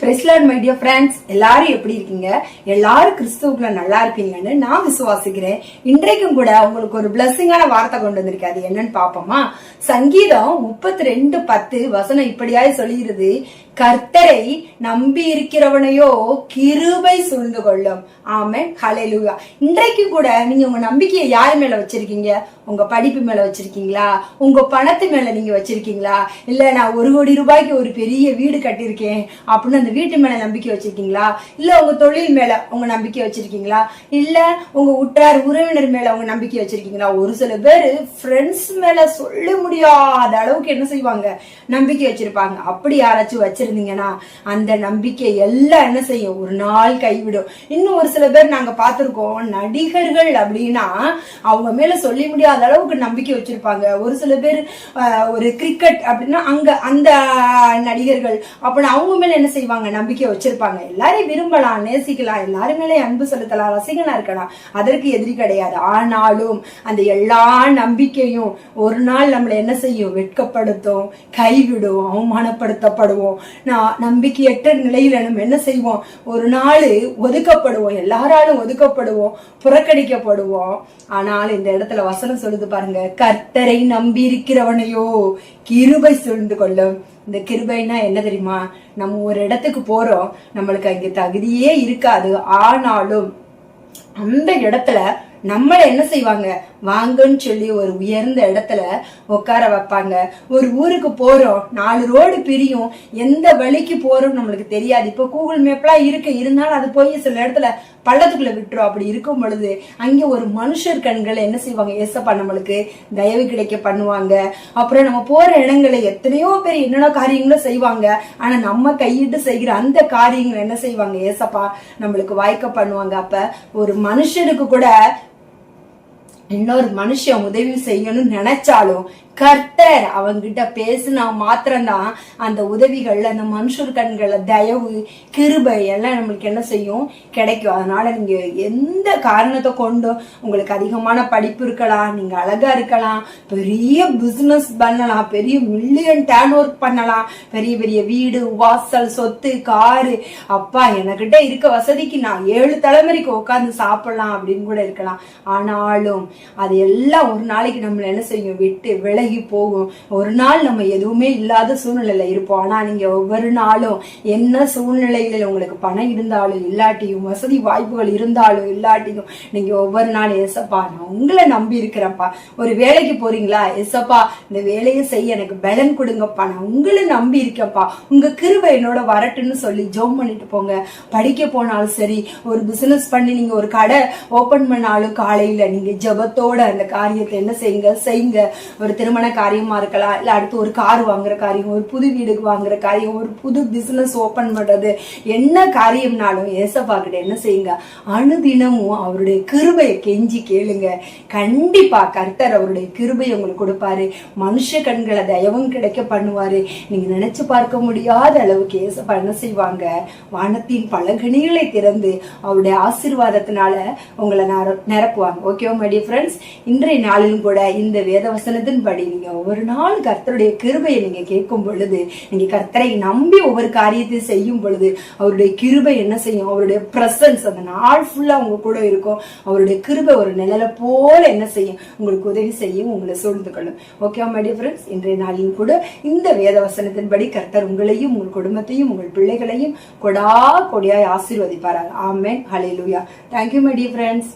பிரெஸ்லாட் my dear friends எல்லாரும் எப்படி இருக்கீங்க? எல்லாரும் கிறிஸ்துவுக்குள்ள நல்லா இருப்பீங்கன்னு நான் விசுவாசிக்கிறேன். இன்றைக்கும் கூட உங்களுக்கு ஒரு பிளஸ்ஸிங்கான வார்த்தை கொண்டு வந்திருக்கேன் அது என்னன்னு பாப்போமா சங்கீதம் முப்பத்தி ரெண்டு பத்து வசனம் இப்படியாய் சொல்லிடுது கர்த்தரை நம்பி இருக்கிறவனையோ கிருபை சூழ்ந்து கொள்ளும். ஆமே ஹalleluya. இன்றைக்கு கூட நீங்க உங்க நம்பிக்கையை யார் மேல வச்சிருக்கீங்க? உங்க படிப்பு மேல வச்சிருக்கீங்களா? உங்க பணத்து மேல நீங்க வச்சிருக்கீங்களா? இல்ல நான் ஒரு கோடி ரூபாய்க்கு ஒரு பெரிய வீடு கட்டியிருக்கேன் அப்படின்னு அந்த வீட்டு மேல நம்பிக்கை வச்சிருக்கீங்களா? இல்ல உங்க தொழில் மேல உங்க நம்பிக்கை வச்சிருக்கீங்களா? இல்ல உங்க உற்றார் உறவினர் மேல உங்க நம்பிக்கை வச்சிருக்கீங்களா? ஒரு சில பேர் ஃப்ரெண்ட்ஸ் மேல சொல்ல முடியாத அளவுக்கு என்ன செய்வாங்க? நம்பிக்கை வச்சிருப்பாங்க. அப்படி யாராச்சும் வச்சிருந்தீங்கன்னா அந்த நம்பிக்கை எல்லாம் என்ன செய்யும்? ஒரு நாள் கைவிடும். இன்னும் ஒரு சில பேர் நாங்க பார்த்திருக்கோம் நடிகர்கள் அப்படின்னா அவங்க மேல சொல்லி முடியாத அளவுக்கு நம்பிக்கை வச்சிருப்பாங்க. ஒரு சில பேர் ஒரு கிரிக்கெட் அப்படின்னா அங்க அந்த நடிகர்கள் அப்படின்னு அவங்க மேல என்ன செய்வாங்க? நம்பிக்கை வச்சிருப்பாங்க. எல்லாரையும் விரும்பலாம் நேசிக்கலாம். எல்லாரும் மேலே அன்பு செலுத்தலாம் ரசிகனா இருக்கலாம். அதற்கு எதிரி கிடையாது. ஆனாலும் அந்த எல்லா நம்பிக்கையும் ஒரு நாள் நம்மளை என்ன செய்யும்? வெட்கப்படுத்தும் கைவிடும் அவமானப்படுத்தப்படுவோம். நான் நம்பிக்கையற்ற நிலையில நம்ம என்ன செய்வோம்? ஒரு நாள் ஒதுக்கப்படுவோம். எல்லாராலும் ஒதுக்கப்படுவோம். புறக்கணிக்கப்படுவோம். ஆனால் இந்த இடத்துல வசனம் சொல்லுது பாருங்க கர்த்தரை நம்பி இருக்கிறவனையோ கிருபை சூழ்ந்து கொள்ளும். இந்த கிருபைனா என்ன தெரியுமா? நம்ம ஒரு இடத்துக்கு போறோம் நம்மளுக்கு அங்க தகுதியே இருக்காது. ஆனாலும் அந்த இடத்துல நம்மள என்ன செய்வாங்க? வாங்கன்னு சொல்லி ஒரு உயர்ந்த இடத்துல உட்கார வைப்பாங்க. ஒரு ஊருக்கு போறோம் நாலு ரோடு பிரியும் எந்த வழிக்கு போறோம் நம்மளுக்கு தெரியாது. இப்போ கூகுள் மேப்லாம் இருக்கு. இருந்தாலும் அது போய் சில இடத்துல பள்ளத்துக்குள்ள விட்டுரும். அப்படி இருக்கும் பொழுது அங்கே ஒரு மனுஷர் கண்களை என்ன செய்வாங்க? ஏசப்பா நம்மளுக்கு தயவு கிடைக்க பண்ணுவாங்க. அப்புறம் நம்ம போற இடங்களை எத்தனையோ பேர் என்னென்ன காரியங்களும் செய்வாங்க. ஆனா நம்ம கையிட்டு செய்கிற அந்த காரியங்களை என்ன செய்வாங்க? ஏசப்பா நம்மளுக்கு வாய்க்க பண்ணுவாங்க. அப்ப ஒரு மனுஷனுக்கு கூட இன்னொரு மனுஷன் உதவி செய்யணும்னு நினைச்சாலும் கர்த்தர் அவங்கிட்ட பேசினா மாத்திரம்தான் அந்த உதவிகள் அந்த மனுஷர் கண்களை தயவு கிருபை எல்லாம் நம்மளுக்கு என்ன செய்யும்? கிடைக்கும். அதனால நீங்க எந்த காரணத்தை கொண்டும் உங்களுக்கு அதிகமான படிப்பு இருக்கலாம் நீங்க அழகா இருக்கலாம் பெரிய பிசினஸ் பண்ணலாம் பெரிய மில்லியன் டேர்ன் ஒர்க் பண்ணலாம் பெரிய பெரிய வீடு வாசல் சொத்து காரு. அப்பா எனக்கிட்ட இருக்க வசதிக்கு நான் ஏழு தலைமுறைக்கு உட்காந்து சாப்பிடலாம் அப்படின்னு கூட இருக்கலாம். ஆனாலும் அது எல்லாம் ஒரு நாளைக்கு நம்மள என்ன செய்யும்? விட்டு விலகி போகும். ஒரு நாள் நம்ம எதுவுமே இல்லாத சூழ்நிலையில இருப்போம். ஆனா நீங்க ஒவ்வொரு நாளும் என்ன சூழ்நிலையில உங்களுக்கு பணம் இருந்தாலும் இல்லாட்டியும் வசதி வாய்ப்புகள் இருந்தாலும் இல்லாட்டியும் நீங்க ஒவ்வொரு நாள் எசப்பா நான் உங்களை நம்பி இருக்கிறேன்ப்பா. ஒரு வேலைக்கு போறீங்களா? எசப்பா இந்த வேலையை செய்ய எனக்கு பலன் கொடுங்கப்பா. நான் உங்களை நம்பி இருக்கேன்ப்பா. உங்க கிருவை என்னோட வரட்டுன்னு சொல்லி ஜோம் பண்ணிட்டு போங்க. படிக்க போனாலும் சரி ஒரு பிசினஸ் பண்ணி நீங்க ஒரு கடை ஓபன் பண்ணாலும் காலையில நீங்க ஜெபத்தோட அந்த காரியத்தை என்ன செய்யுங்க? செய்யுங்க. ஒரு திருமண காரியமா இருக்கலாம் இல்ல அடுத்து ஒரு கார் வாங்குற காரியம் ஒரு புது வீடு வாங்குற காரியம் ஒரு புது பிசினஸ் ஓபன் பண்றது என்ன காரியம்னாலும் ஏசப்பா கிட்ட என்ன செய்யுங்க? அனுதினமும் அவருடைய கிருபையை கெஞ்சி கேளுங்க. கண்டிப்பா கர்த்தர் அவருடைய கிருபை உங்களுக்கு கொடுப்பாரு. மனுஷ கண்களை தயவும் கிடைக்க பண்ணுவாரு. நீங்க நினைச்சு பார்க்க முடியாத அளவுக்கு ஏசப்பா என்ன செய்வாங்க? வானத்தின் பலகணிகளை திறந்து அவருடைய ஆசீர்வாதத்தினால உங்களை நிரப்புவாங்க. ஓகேவா மை ஃப்ரெண்ட்ஸ் இன்றைய நாளிலும் கூட இந்த வேத வசனத்தின்படி நீங்க ஒவ்வொரு நாள் கர்த்தருடைய கிருபையை நீங்க கேட்கும் பொழுது நீங்க கர்த்தரை நம்பி ஒவ்வொரு காரியத்தையும் செய்யும் பொழுது அவருடைய கிருபை என்ன செய்யும்? அவருடைய பிரசன்ஸ் அந்த நாள் ஃபுல்லா உங்க கூட இருக்கும். அவருடைய கிருபை ஒரு நிழல போல என்ன செய்யும்? உங்களுக்கு உதவி செய்யும் உங்களை சூழ்ந்து கொள்ளும். ஓகேவா மை ஃப்ரெண்ட்ஸ் இன்றைய நாளையும் கூட இந்த வேத வசனத்தின்படி கர்த்தர் உங்களையும் உங்கள் குடும்பத்தையும் உங்கள் பிள்ளைகளையும் கொடா கொடியாய் ஆசீர்வதிப்பார்கள் ஆமென் ஹலே லூயா தேங்க்யூ மை டியர் ஃப்ரெண்ட்ஸ்